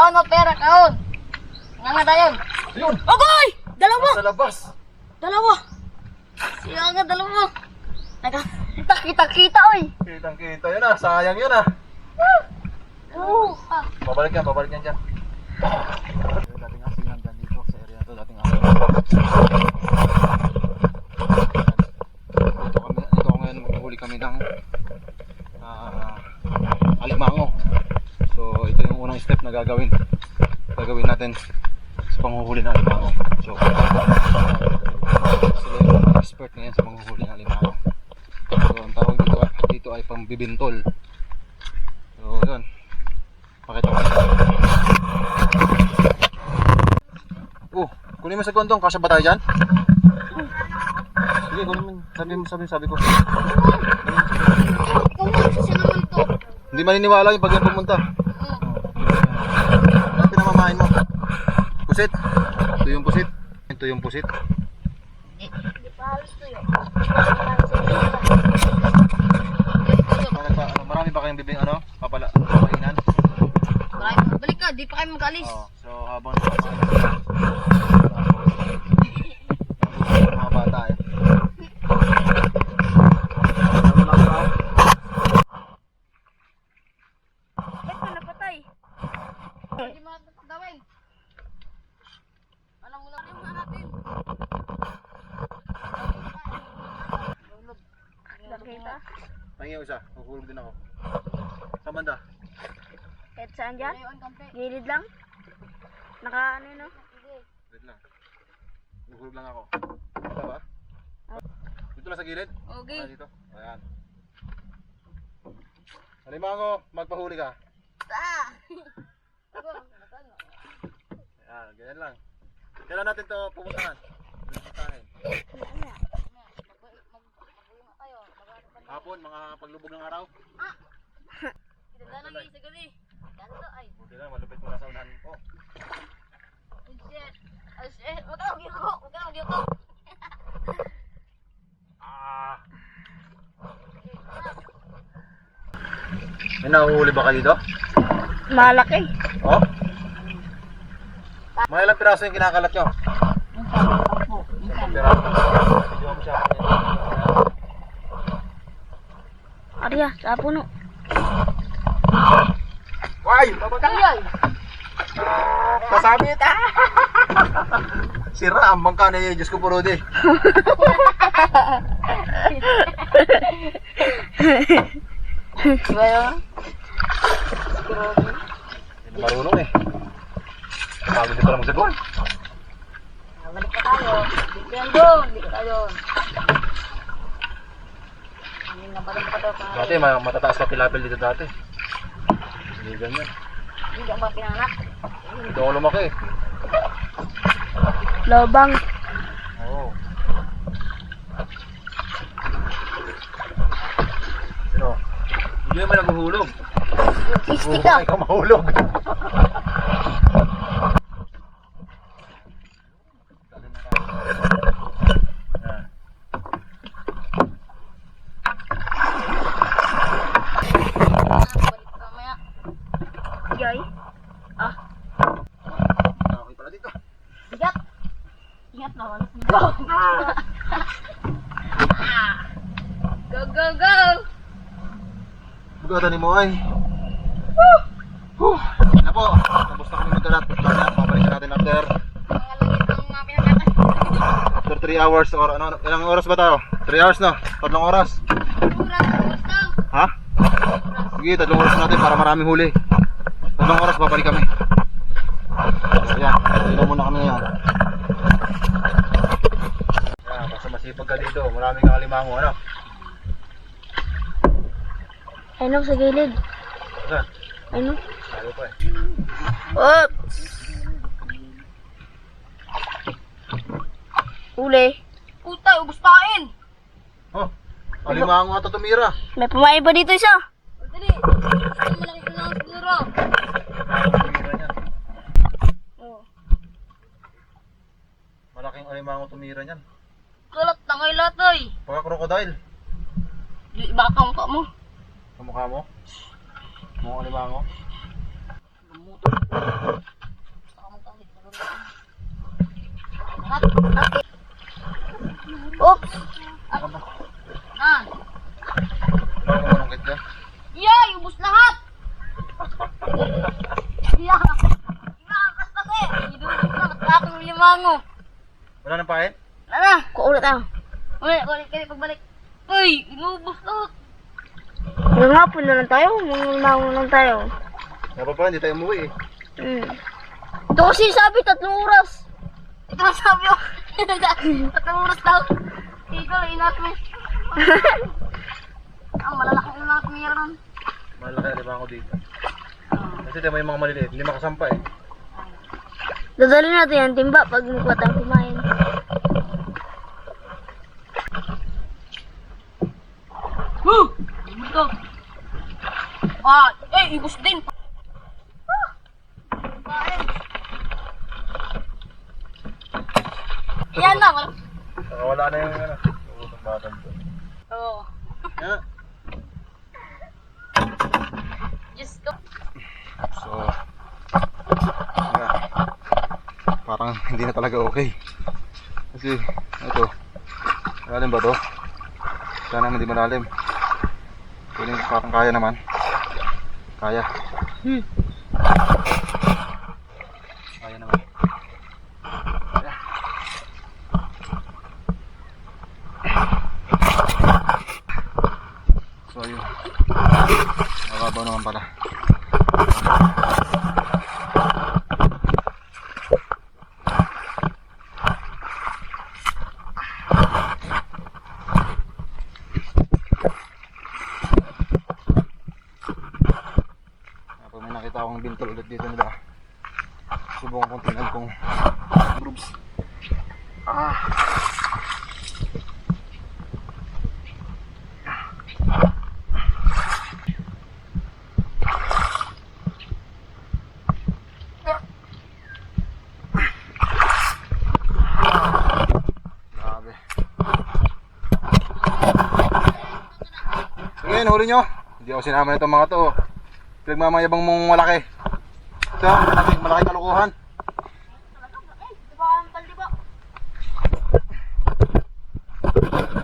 Kaon mo pera, kaon. Nga nga tayo. Yun! Agoy! Dalawa! Sa labas! Dalawa! Siya nga, dalawa. Naka, kita, kita, kita, oy. Kitang kita yun ah, sayang yun ah. Oo. Ah. Babalik yan, babalik yan dyan. Dating asingan dyan dito sa area na to, dating asingan. Dito kami, dito ngayon maghuli kami ng ah, alimango. So ito yung unang step na gagawin. Gagawin natin sa panghuhuli ng alimango. So sila yung mga expert ngayon sa panghuhuli ng alimango. So ang tawag dito, dito ay pambibintol. So yun. Pakita ko. Oh, kunin mo sa kontong, kasya ba tayo dyan? Sige, kunin mo. Sabi mo, sabi, sabi ko. Hindi maniniwala yung pag yan pumunta. Ano pinamamain mo? Pusit? Ito yung pusit? Ito yung pusit? Hindi pa halos to yun. Marami ba kayong bibing ano? Papala, papainan? Marami, balik ka, di pa kayo mag-alis. Oo. So, habang mga bata eh. Ano lang ba? Ba't ka napatay? Hindi mo natin gawin. Alam mo na rin mga natin. Nakita? Pahingi ako isa, kukulog din ako. Sa banda? Kahit saan dyan? Gilid lang? Naka ano no? Wait lang. Kukulog lang ako. Dito ba? Dito lang sa gilid? Okay. Ah, dito. Ayan. Alimango, magpahuli ka. Ah! Ayan, ganyan lang. Kailan natin to pupuntahan? Pupuntahan. Hapon, mga paglubog ng araw. Ganda ng isa gali. Ganto ay. Buti lang, malupit mo na sa unahan ko. Oh, shit. Oh shit. Huwag ka mag-yuko. Huwag ka mag-yuko. Ah! May nahuhuli ba ka dito? Malaki. Oh? Mga ilang piraso yung kinakalat nyo? Isang piraso. Arya, sa puno. Why! Babagay! Ayay! Kasabit! Ah! Sira ang bangka ni Diyos ko Purodi. Diba yun? Na marunong eh. Pagod din pala magsagol. Balik pa tayo. Dito yan doon. Dito tayo na balik pa daw pa. Dati ma- matataas pa pilapil dito dati. Hindi ganyan. Hindi ka ba pinanak? Ito ako lumaki. Lobang. Oo. Sino? Hindi naman naghuhulog. Isti Oo, ka. Mahulog. Yan. Balik pa mamaya. Yay. Ah. Okay pala dito. Bigat. Ingat na wala. Go! go, go, go! Bugatan ni mo ay. Whew! Yan na po. Tapos na kami magkalat. Mamaya, babalikan natin after after 3 hours or ano, ilang oras ba tayo? 3 hours no? Tatlong oras. Ha? Sige, tatlong oras natin para marami huli. Tatlong oras babalik kami. Yan. Ilo muna kami ngayon. Yan, basta masipag ka dito. Marami kang alimango, ano? Ano sa gilid? Yan. Ano? Tayo pa eh. Oops! Uli. Puta, ubus pain! Oh, alimango ata tumira. May pumain pa dito isa. Dali. Ang malaki ko lang siguro. Tumira niyan. Oh. Malaking alimango tumira niyan. Kalat, tangay latoy. Pagka crocodile. Di ba ka mukha mo? Sa mukha mo. Mga alimango. Baka. Lahat, lahat. Oops! Ah! Ano mo nung! Ubus lahat! Yeah! Inakas na ko eh! Idulog na, matakang limango. Wala nang pain? Tara, kuulit tayo. Ulit, ulit kami pagbalik. Uy, inubos lahat. Yung hapon na lang tayo, mga lang tayo. Dapat pala, hindi tayo umuwi eh. Hmm. Ito kasi sabi, tatlong oras. Ito ang sabi ko. Tatlong oras daw. Ikaw, inat mo. Ang malalaking ulat meron. Malaki diba ako dito. Kasi tayo may mga maliliit, hindi makasampa eh. Dadali natin yan, timba, pag tayong kumain. Ito. Ah, eh, ibus din. Ah! Kain. Yan na, wala. Saka wala na yung ano. Utong batang to. Oo. Yeah. Diyos ko. So, yeah. parang hindi na talaga okay. Kasi, ito, malalim ba to? Sana hindi malalim. Feeling parang kaya naman. Kaya. Hmm. Kaya naman. Kaya. So, yun. Mababaw naman pala. Kapag may nakita akong bintol ulit dito nila, subukan kong tingnan kung groups. Ah. Grabe. Sige, nahuli nyo. Hindi ako sinama nitong mga to. Pinagmamayabang mong malaki. Ito, malaki, malaki kalukuhan.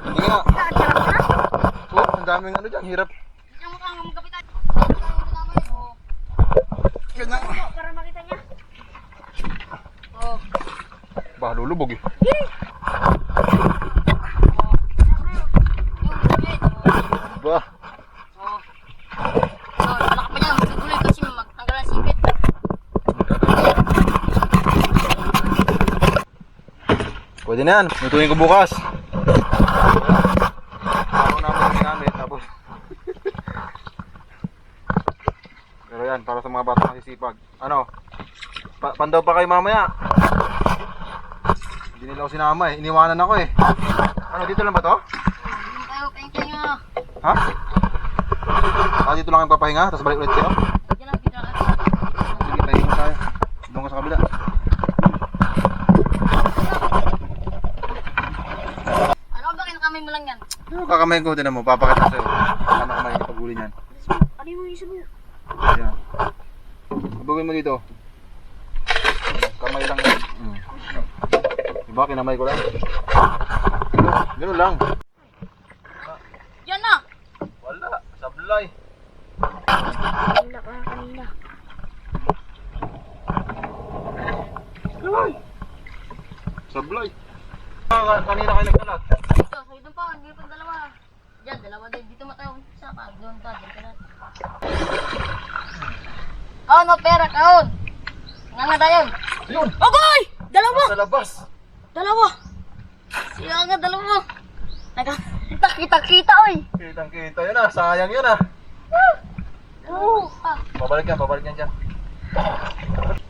Hindi nga. Oh, ang daming ano dyan, hirap. Ganyan. Para makita niya. Oh. Bah, lulubog eh. Bah, Oh. So, malaki pa niya. Magduduloy kasi magtanggal ang sipit. Pwede na yan. Lutuin ko bukas. Ako namin ginamit, tapos... Pero yan, para sa mga batang masisipag. Ano? Pa pandaw pa kayo mamaya. Hindi nila ako sinama eh. Iniwanan ako eh. Ano, dito lang ba to? Hindi tayo ah. Ha? Ah, dito lang yung papahinga, tapos balik ulit kayo? Diyan ang pinaka. Sige, pahinga tayo. Doon ka sa kabila. Ano ba kinakamay mo lang yan? Kakamayin ko din mo, papakita sa'yo. Kamayin yung paghuli niyan. Ano yung isa mo? Ayan. Habugin mo dito. Kamay lang. yan. Hmm. Diba, kinamay ko lang. Ganun, ganun lang. Yan na! Wala, sablay. Wala ka kanina. Sablay. Sablay. Ah, kanina kayo nagkalat. Ito, sa doon pa. Hindi pa dalawa. Diyan, dalawa din. Dito matayo. Isa pa. Doon ka. Doon ka na. Kaon mo pera, kaon. Nga nga tayo. Yun! Agoy! Dalawa! Sa labas. Dalawa! Sila nga dalawa. Naka, kita-kita, oy. Kitang kita yun ah, sayang yun ah. Oo. Ah, Babalik yan, babalik yan dyan.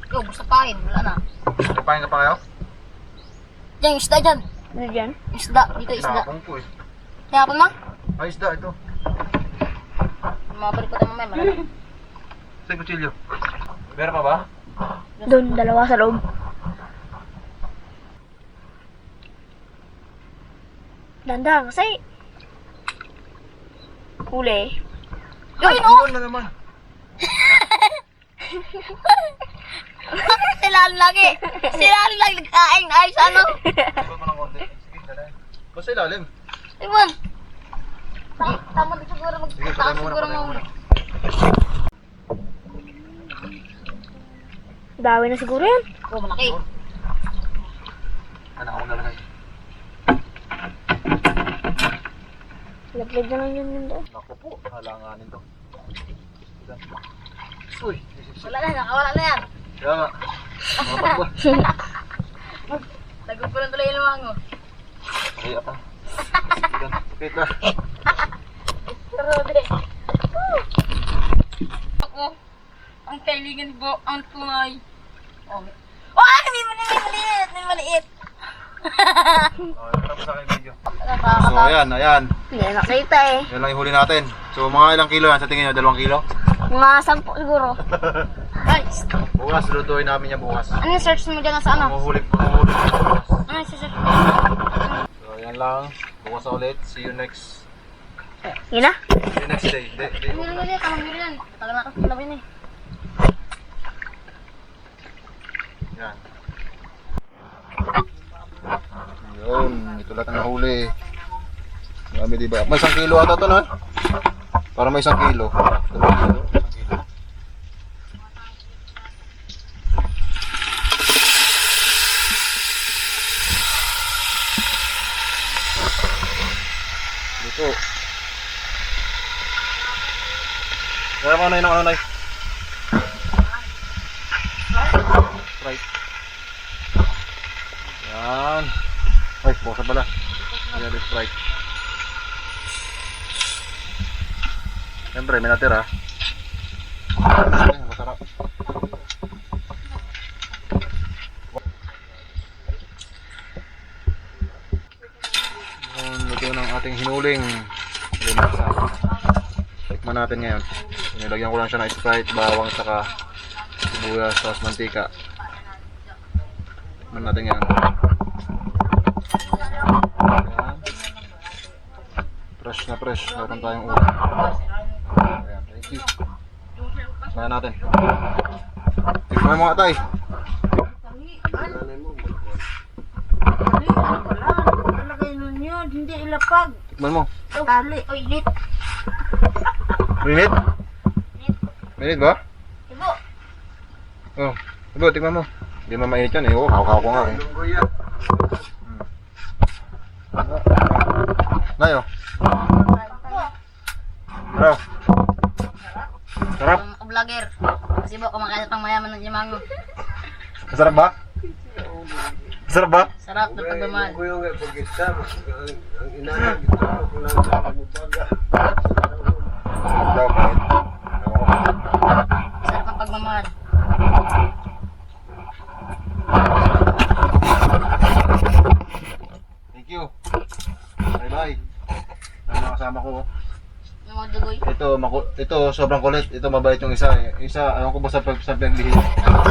ikaw, gusto pain. Wala na. Nagpahin ka pa kayo? Diyan, isda dyan. Ano dyan? Isda. Dito, isda. Nakapong ko eh. Kaya pa ma? Ay, isda ito. Mabalik ko tayo mamaya. Sa kutsilyo. Meron pa ba? Doon, dalawa sa loob. Dandan kasi. Huli. Yun, Yun na naman. lagi. Si Lali lagi nagkain. Ayos ano? Ibon mo ng konti. Sige, dala. Basta ilalim. Iwan. Tama, din siguro mag... Sige, patay mo muna, siguro patay mo muna. Na siguro yan. Oh, malaki. Ano ako nalagay? Laplag na lang yun yun doon. Naku po, halanganin to. Uy, Wala na, nakawala na yan. kaya nga. Nagpupulan tuloy yung lumango. Kaya pa. Sakit na. Rode. Ako, ang kailangan ko, ang tunay. Oh, oh may maliit, may maliit, video. So, ayan, ayan. Hindi nakita eh. Yan lang yung huli natin. So, mga ilang kilo yan sa tingin nyo? Dalawang kilo? Mga sampo siguro. Guys, Bukas, lutuin namin yan bukas. ano yung search mo dyan sa ano? Mahuhuli, mahuhuli ko bukas. Ano yung search mo? So, yan lang. Bukas ulit. See you next Yun na. see you next day. Day, day. Meron na yan, kamang meron yan. Tagal na kasi eh. Yan. Yun, ito lahat ang nahuli. Marami diba? May isang kilo ata ito na. Para may isang kilo. Dalawang kilo, isang kilo. Dito. Na yun ang ano na Right. Yan. Ay, na pala. Ayan, this right. Siyempre, may natira. Ay, masarap. Yun, luto ng ating hinuling. Tikman natin ngayon. Nilagyan ko lang siya ng Sprite, bawang, saka sibuyas, tapos mantika. Tikman natin yan. Fresh na fresh. Meron tayong ulam. Ayan, thank you. Tikman natin. Tikman mo nga tay. Hindi ilapag. Tikman mo. Tali. Oy, lit. Minute? Minute ba? Ibo. Oh. Ibo, tikman mo. Hindi mo mainit yan eh. Oh, hawak ko nga eh. Hmm. Nayo. Ano? Sarap. Ang vlogger. Kasi ba, kumakain pang mayaman ng yamango. Masarap ba? Masarap ba? Sarap na pagmamahal. Masarap daw, kahit. Sarap ang pagmamahal. Thank you. Bye bye. Ang mga kasama ko. oh. Yung mga dugoy. Ito, sobrang kulit. Ito mabait yung isa. Isa, ayaw ko ba sa sa namamagyan